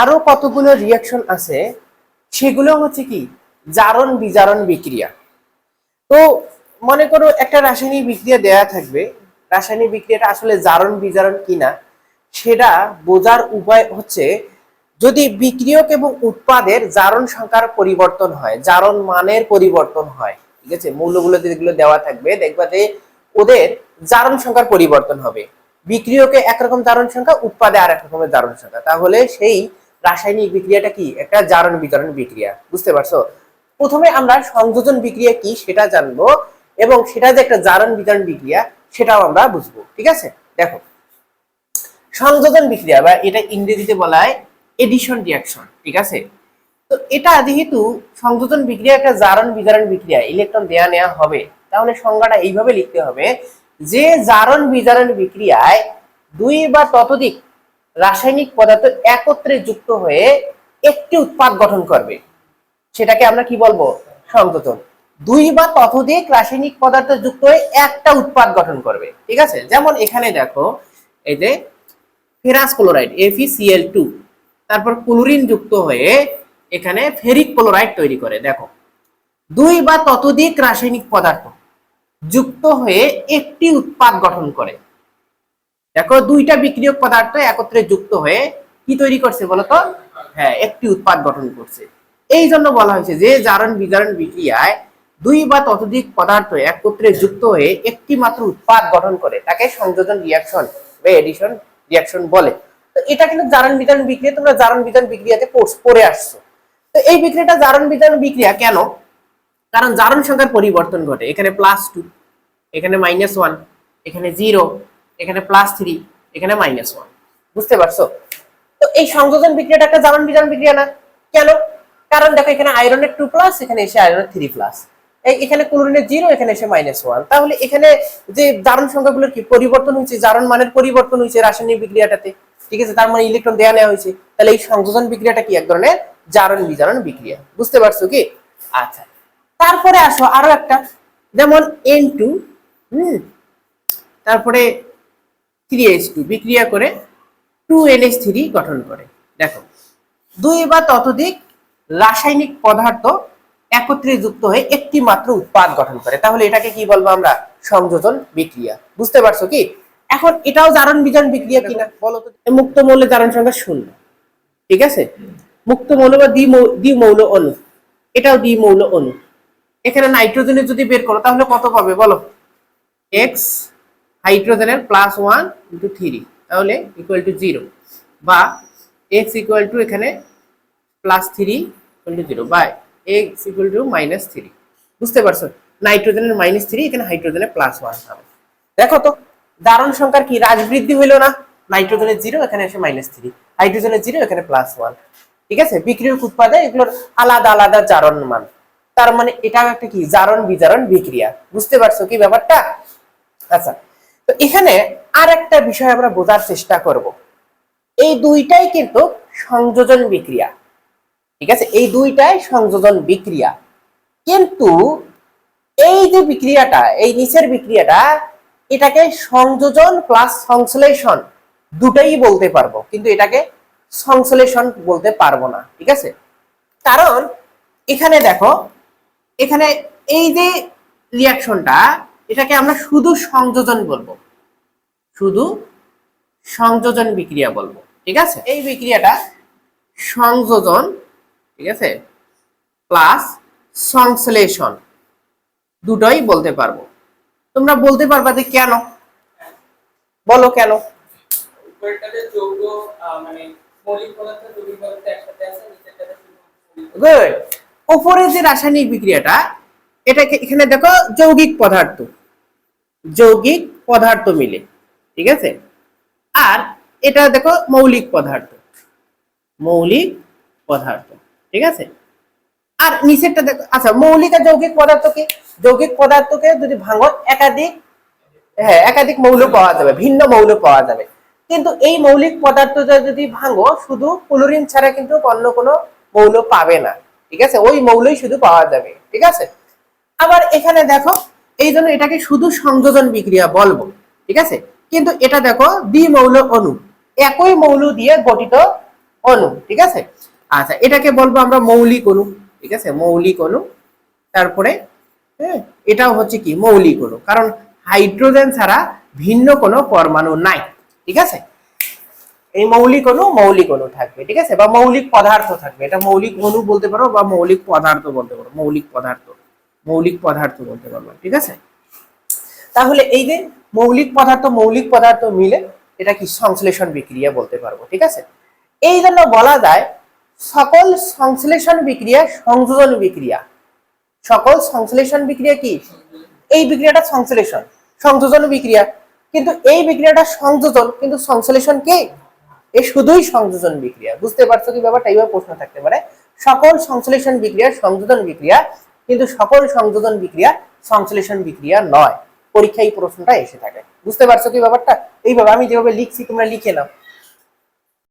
আরও কতগুলো রিয়াকশন আছে, সেগুলো হচ্ছে কি? জারণ বিজারণ বিক্রিয়া। তো মনে করো একটা রাসায়নিক বিক্রিয়া দেয়া থাকবে। রাসায়নিক বিক্রিয়াটা আসলে জারণ বিজারণ কিনা, সেটা বোঝার উপায় হচ্ছে যদি বিক্রিয়ক এবং উৎপাদের জারণ সংখ্যার পরিবর্তন হয়, জারণ মানের পরিবর্তন হয়, ঠিক আছে? মূল্যগুলো যেগুলো দেওয়া থাকবে, দেখবা যে ওদের জারণ সংখ্যার পরিবর্তন হবে। বিক্রিয়কে একরকম জারণ সংখ্যা, উৎপাদে আর এক রকমের জারণ সংখ্যা। তাহলে সেই রাসায়নিক বিক্রিয়াটা কি? একটা জারণ বিতরণ বিক্রিয়া, বুঝতে পারছ? প্রথমে আমরা সংযোজন বিক্রিয়া কি সেটা জানব এবং সেটা যে একটা জারণ বিতরণ বিক্রিয়া সেটাও আমরা বুঝব, ঠিক আছে? দেখো, সংযোজন বিক্রিয়া বা এটা ইংরেজিতে বলা হয় এডিশন রিয়াকশন ঠিক আছে? তো এটা যেহেতু সংযোজন বিক্রিয়া একটা জারণ বিজারণ বিক্রিয়া ইলেকট্রন দেয়া নেওয়া হবে, তাহলে সংজ্ঞাটা এইভাবে লিখতে হবে যে জারণ বিজারণ বিক্রিয়ায় দুই বা ততোধিক রাসায়নিক পদার্থ একত্রে যুক্ত হয়ে একটি উৎপাদ গঠন করবে। সেটাকে আমরা কি বলব? সংযোজন। দুই বা ততোধিক রাসায়নিক পদার্থ যুক্ত হয়ে একটা উৎপাদ গঠন করবে। ঠিক আছে? যেমন এখানে দেখো, এই যে ferrous chloride F E C L two তারপর ক্লোরিন যুক্ত হয়ে এখানে ফেরিক ক্লোরাইড তৈরি করে। দেখো, দুই বা ততোধিক রাসায়নিক পদার্থ যুক্ত হয়ে একটি উৎপাদ গঠন করে। দেখো, দুইটা বিক্রিয়ক পদার্থ একত্রে যুক্ত হয়ে কি তৈরি করছে বলতো? হ্যাঁ একটি উৎপাদ গঠন করছে। এই জন্য বলা হয়েছে যে জারণ বিজারণ বিক্রিয়ায় দুই বা ততোধিক পদার্থ একত্রে যুক্ত হয়ে একটি মাত্র উৎপাদ গঠন করে। তাকে সংযোজন রিয়াকশন বা এডিশন রিয়াকশন বলে। তো এটা কিন্তু জারণ বিজারণ বিক্রিয়া, তোমরা জারণ বিজারণ বিক্রিয়াতে পড়ছ- পড়ে আসছো। তো এই বিক্রিয়াটা জারণ বিজারণ বিক্রিয়া কেন? কারণ জারণ সংখ্যার পরিবর্তন ঘটে। এখানে প্লাস টু এখানে মাইনাস ওয়ান এখানে জিরো এখানে প্লাস থ্রি এখানে মাইনাস ওয়ান বুঝতে পারছ? তো এই সংযোজন বিক্রিয়াটা একটা জারণ বিজারণ বিক্রিয়া না। কেন? কারণ দেখো, এখানে আয়রনের টু প্লাস এখানে এসে আয়রনের থ্রি প্লাস এখানে ক্লোরিনের জিরো এখানে এসে মাইনাস ওয়ান তাহলে এখানে যে জারণ সংখ্যাগুলোর কি পরিবর্তন হয়েছে, জারণ মানের পরিবর্তন হয়েছে রাসায়নিক বিক্রিয়াটাতে। ঠিক আছে? তার মানে ইলেকট্রন দেয়া নেওয়া হয়েছে। তাহলে এই সংযোজন বিক্রিয়াটা কি? এক ধরনের জারণ বিজারণ বিক্রিয়া। বুঝতে পারছ কি? আচ্ছা। তারপরে আসো আরও একটা। যেমন এন টু হুম? তারপরে থ্রি এইচ টু বিক্রিয়া করে টু এনএইচ থ্রি গঠন করে। দেখো দুই বা ততোধিক রাসায়নিক পদার্থ একত্রে যুক্ত হয়ে একটি মাত্র উৎপাদ গঠন করে। তাহলে এটাকে কি বলব আমরা? সংযোজন বিক্রিয়া। বুঝতে পারছ কি? এখন এটাও জারণ বিজারণ বিক্রিয়া কিনা? বলো তো। মুক্ত মৌলের জারণ সংখ্যা শূন্য। ঠিক আছে? মুক্ত মৌল বা দ্বিমৌল অণু। এটাও দ্বিমৌল অণু। এখানে নাইট্রোজেনের যদি বের করো তাহলে কত পাবে বলো? এক্স হাইড্রোজেনের প্লাস ওয়ান ইন্টু থ্রি তাহলে ইকুয়াল টু জিরো বা এক্স ইকুয়াল টু এখানে plus three equal to zero বা X equal to minus three বুঝতে পারছ? নাইট্রোজেনের মাইনাস থ্রি এখানে হাইড্রোজেনের প্লাস ওয়ান হবে। দেখো তো, দারণ সংখ্যার কি? হ্রাস বৃদ্ধি হইল না? নাইট্রোজেনের জিরো এখানে এসে মাইনাস থ্রি হাইড্রোজেনের জিরো এখানে প্লাস ওয়ান ঠিক আছে? বিক্রিয়ক উৎপাদে এগুলোর আলাদা আলাদা জারণ মান, তার মানে এটাও একটা কি? জারণ বিজারণ বিক্রিয়া, বুঝতে পারছ কি ব্যাপারটা? আচ্ছা তো এখানে আর একটা বিষয় আমরা বোঝার চেষ্টা করব। এই দুইটাই কিন্তু সংযোজন বিক্রিয়া। ঠিক আছে? এই দুইটাই সংযোজন বিক্রিয়া। কিন্তু এই যে বিক্রিয়াটা, এই নিচের বিক্রিয়াটা, এটাকে সংযোজন প্লাস সংশ্লেষণ দুটাই বলতে পারব। কিন্তু এটাকে সংশ্লেষণ বলতে পারব না। ঠিক আছে? কারণ এখানে দেখো, এখানে এই যে রিয়াকশনটা এটাকে আমরা শুধু সংযোজন বলব। শুধু সংযোজন বিক্রিয়া বলব ঠিক আছে? এই বিক্রিয়াটা সংযোজন ঠিক আছে? প্লাস সংশ্লেষণ দুটোই বলতে পারব। তোমরা বলতে পারবা যে কেন? বলো কেন? আহ, মানে। গুড উপরে যে রাসায়নিক বিক্রিয়াটা এটাকে এখানে দেখো যৌগিক পদার্থ। যৌগিক পদার্থ মিলে, ঠিক আছে? আর এটা দেখো মৌলিক পদার্থ মৌলিক পদার্থ, ঠিক আছে? আর নিচেরটা দেখো আচ্ছা মৌলিক আর যৌগিক পদার্থকে যৌগিক পদার্থকে যদি ভাঙো একাধিক হ্যাঁ একাধিক মৌল পাওয়া যাবে, ভিন্ন মৌল পাওয়া যাবে। কিন্তু এই মৌলিক পদার্থটা যদি ভাঙো, শুধু ক্লোরিন ছাড়া কিন্তু অন্য কোনো মৌল পাবে না, ঠিক আছে? ওই মৌলই শুধু পাওয়া যাবে, ঠিক আছে? আবার এখানে দেখো এই জন্য এটাকে শুধু সংযোজন বিক্রিয়া বলব, ঠিক আছে? কিন্তু এটা দেখো দ্বিমৌল অণু, একই মৌল দিয়ে গঠিত অণু, ঠিক আছে? আচ্ছা এটাকে বলব আমরা মৌলিক অণু, ঠিক আছে? মৌলিক অণু, তারপরে হ্যাঁ এটাও হচ্ছে কি? মৌলিক অণু, কারণ হাইড্রোজেন ছাড়া ভিন্ন কোনো পরমাণু নাই, ঠিক আছে? এই মৌলিক অণু মৌলিক অণু থাকবে, ঠিক আছে? বা মৌলিক পদার্থ থাকবে, এটা মৌলিক অণু বলতে পারো বা মৌলিক পদার্থ বলতে পারো, মৌলিক পদার্থ। মৌলিক পদার্থ বলতে পারব, ঠিক আছে? তাহলে এই যে মৌলিক পদার্থ মৌলিক পদার্থ মিলে এটা কি সংশ্লেষণ বিক্রিয়া বলতে পারব, ঠিক আছে? এই জন্য বলা যায় সকল সংশ্লেষণ বিক্রিয়া সংযোজন বিক্রিয়া। সকল সংশ্লেষণ বিক্রিয়া কি? এই বিক্রিয়াটা সংশ্লেষণ, সংযোজন বিক্রিয়া। কিন্তু এই বিক্রিয়াটা সংযোজন, কিন্তু সংশ্লেষণ কে? এ শুধুই সংযোজন বিক্রিয়া। বুঝতে পারছ কি ব্যাপারটা? এইভাবে প্রশ্ন থাকতে পারে। সকল সংশ্লেষণ বিক্রিয়া, সংযোজন বিক্রিয়া কিন্তু সকল সংযোজন বিক্রিয়া সংশ্লেষণ বিক্রিয়া নয়। পরীক্ষায় এই প্রশ্নটা এসে থাকে। বুঝতে পারছ কি ব্যাপারটা? এইভাবে আমি যেভাবে লিখছি, তোমরা লিখে নাও।